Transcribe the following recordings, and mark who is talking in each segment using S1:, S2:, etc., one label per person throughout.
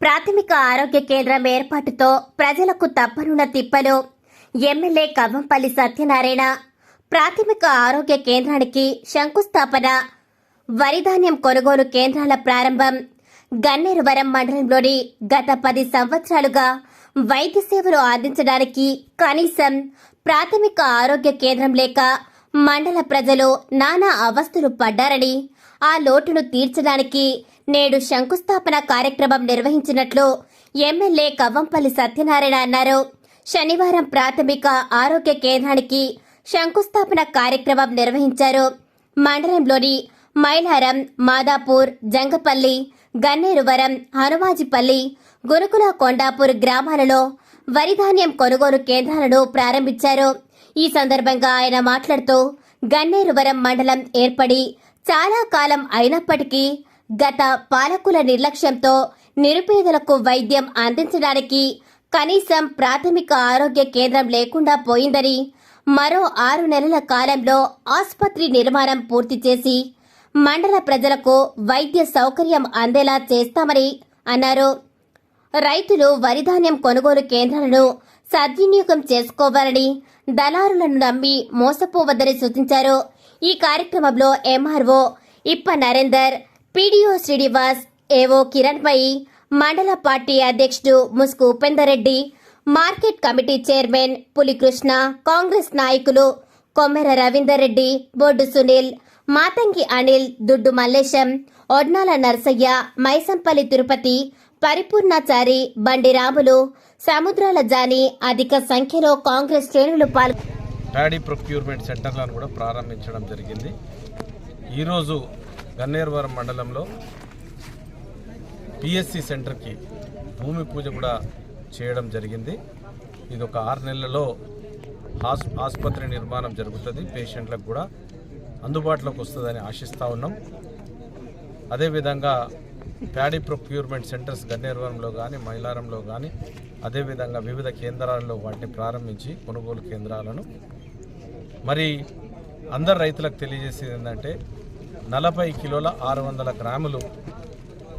S1: ప్రాథమిక ఆరోగ్య కేంద్రం ఏర్పాటుతో ప్రజలకు తప్పనున్న తిప్పలు ఎమ్మెల్యే కవ్వంపల్లి సత్యనారాయణ ప్రాథమిక ఆరోగ్య కేంద్రానికి శంకుస్థాపన వరిధాన్యం కొనుగోలు కేంద్రాల ప్రారంభం గన్నేరువరం మండలంలోని గత పది సంవత్సరాలుగా వైద్య సేవలు అందించడానికి కనీసం ప్రాథమిక ఆరోగ్య కేంద్రం లేక మండల ప్రజలు నానా అవస్థలు పడ్డారని ఆ లోటును తీర్చడానికి నేడు శంకుస్థాపన కార్యక్రమం నిర్వహించినట్లు ఎమ్మెల్యే కవ్వంపల్లి సత్యనారాయణ అన్నారు. శనివారం ప్రాథమిక ఆరోగ్య కేంద్రానికి శంకుస్థాపన కార్యక్రమం నిర్వహించారు. మండలంలోని మైలారం మాదాపూర్ జంగపల్లి గన్నేరువరం హనుమాజిపల్లి గురుకుల కొండాపూర్ గ్రామాలలో వరిధాన్యం కొనుగోలు కేంద్రాలను ప్రారంభించారు. ఈ సందర్భంగా ఆయన మాట్లాడుతూ గన్నేరువరం మండలం ఏర్పడి చాలా కాలం అయినప్పటికీ గత పాలకుల నిర్లక్ష్యంతో నిరుపేదలకు వైద్యం అందించడానికి కనీసం ప్రాథమిక ఆరోగ్య కేంద్రం లేకుండా పోయిందని మరో ఆరు నెలల కాలంలో ఆసుపత్రి నిర్మాణం పూర్తి చేసి మండల ప్రజలకు వైద్య సౌకర్యం అందేలా చేస్తామని అన్నారు. రైతులు వరిధాన్యం కొనుగోలు కేంద్రాలను సద్వినియోగం చేసుకోవాలని దళారులను నమ్మి మోసపోవద్దని సూచించారు. ఈ కార్యక్రమంలో ఎంఆర్ఓ ఇప్ప నరేందర్ పీడీఓ శ్రీనివాస్ ఏవో కిరణ్మయి మండల పార్టీ అధ్యక్షుడు Musugu Upender Reddy market committee chairman Pulikrishna Congress నాయకులు కొమ్మెర రవీందర్ రెడ్డి బొడ్డు సునీల్ మాతంగి అనిల్ దుడ్డు మల్లేశం ఒడ్నాల నర్సయ్య మైసంపల్లి తిరుపతి పరిపూర్ణాచారి బండి రాములు సముద్రాల జాని అధిక సంఖ్యలో కాంగ్రెస్ శ్రేణులు పాల్గొన్నారు
S2: ప్యాడీ ప్రొక్యూర్మెంట్ సెంటర్లను కూడా ప్రారంభించడం జరిగింది. ఈరోజు గన్నేరువరం మండలంలో పిఎస్సి సెంటర్కి భూమి పూజ కూడా చేయడం జరిగింది. ఇది ఒక ఆరు నెలలలో హాస్ ఆసుపత్రి నిర్మాణం జరుగుతుంది. పేషెంట్లకు కూడా అందుబాటులోకి వస్తుందని ఆశిస్తూ ఉన్నాం. అదేవిధంగా ప్యాడీ ప్రొక్యూర్మెంట్ సెంటర్స్ గన్నేరువరంలో కానీ మైలారంలో కానీ అదేవిధంగా వివిధ కేంద్రాల్లో వాటిని ప్రారంభించి కొనుగోలు కేంద్రాలను. మరి అందరు రైతులకు తెలియజేసేది ఏంటంటే నలభై కిలోల ఆరు వందల గ్రాములు.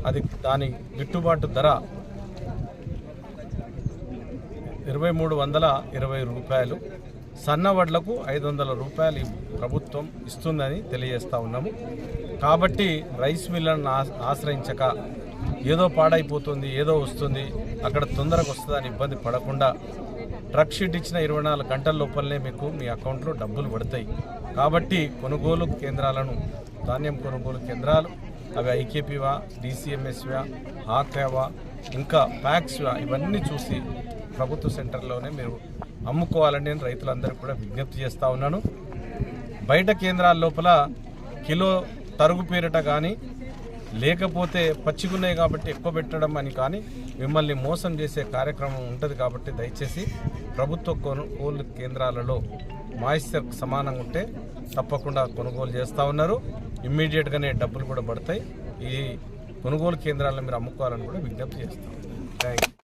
S2: అది దాని గిట్టుబాటు ధర ఇరవై మూడు వందల ఇరవై రూపాయలు. సన్న వడ్లకు ఐదు వందల రూపాయలు ప్రభుత్వం ఇస్తుందని తెలియజేస్తా ఉన్నాము. కాబట్టి రైస్ మిల్లను ఆశ్రయించక ఏదో పాడైపోతుంది ఏదో వస్తుంది అక్కడ తొందరగా వస్తుందని ఇబ్బంది పడకుండా ట్రక్ షీట్ ఇచ్చిన ఇరవై నాలుగు గంటల లోపలనే మీకు మీ అకౌంట్లో డబ్బులు పడతాయి. కాబట్టి కొనుగోలు కేంద్రాలను ధాన్యం కొనుగోలు కేంద్రాలు అవి ఐకేపీవా డీసీఎంఎస్వా ఆక్యావా ఇంకా ప్యాక్స్వా ఇవన్నీ చూసి ప్రభుత్వ సెంటర్లోనే మీరు అమ్ముకోవాలని నేను రైతులందరికీ కూడా విజ్ఞప్తి చేస్తూ ఉన్నాను. బయట కేంద్రాల లోపల కిలో తరుగు పేరిట కానీ లేకపోతే పచ్చిగున్నాయి కాబట్టి ఎక్కువ పెట్టడం అని కానీ మిమ్మల్ని మోసం చేసే కార్యక్రమం ఉంటుంది కాబట్టి దయచేసి ప్రభుత్వ కొనుగోలు కేంద్రాలలో మాయిశ్చర్ సమానంగా ఉంటే తప్పకుండా కొనుగోలు చేస్తూ ఉన్నారు. ఇమ్మీడియట్గానే డబ్బులు కూడా పడతాయి. ఈ కొనుగోలు కేంద్రాలను మీరు అమ్ముకోవాలని కూడా విజ్ఞప్తి చేస్తాం థ్యాంక్ యూ